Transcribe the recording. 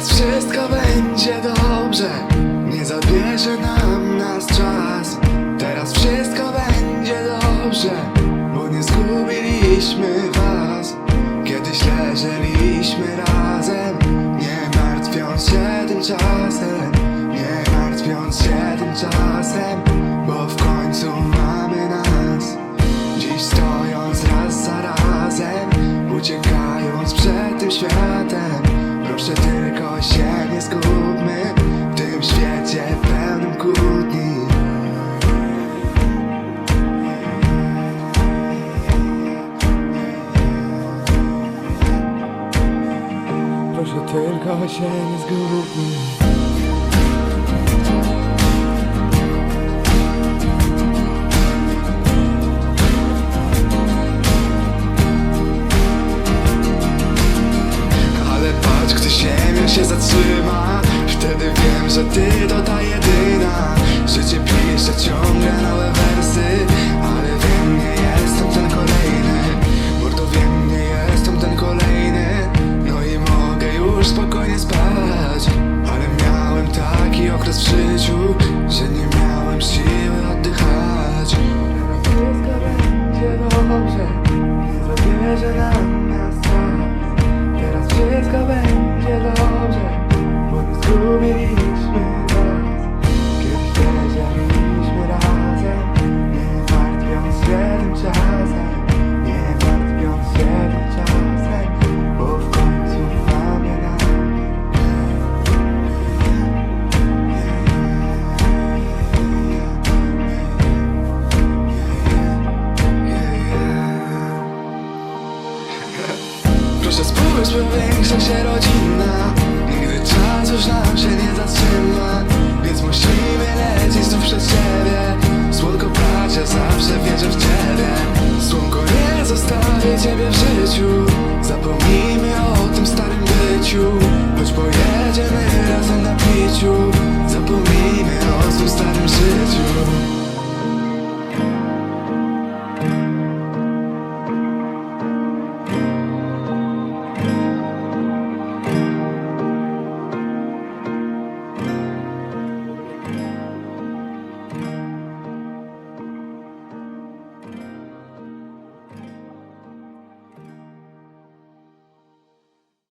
Teraz wszystko będzie dobrze. Nie zabierze nam nas czas. Teraz wszystko będzie dobrze Bo nie zgubiliśmy was. Kiedyś leżeliśmy razem Nie martwiąc się tymczasem Nie martwiąc się tymczasem Bo w końcu mamy nas. Dziś stojąc raz za razem Uciekając przed tym światem Proszę tylko się nie zgubmy W tym świecie pełnym kłótni. Proszę tylko się nie zgubmy się zatrzyma. Wtedy wiem, że ty to ta jedyna. Życie pisze ciągle nowe wersy Ale wiem, nie jestem ten kolejny. Mordo wiem, nie jestem ten kolejny. No i mogę już spokojnie spać Ale miałem taki okres w życiu Że Spójrz, powiększa się rodzina Nigdy czas już nam się nie zatrzyma Więc musimy lecieć znów przed siebie Słodko bracia, zawsze wierzę w ciebie. Słonko, nie zostawię ciebie w życiu. Zapomnijmy o tym starym byciu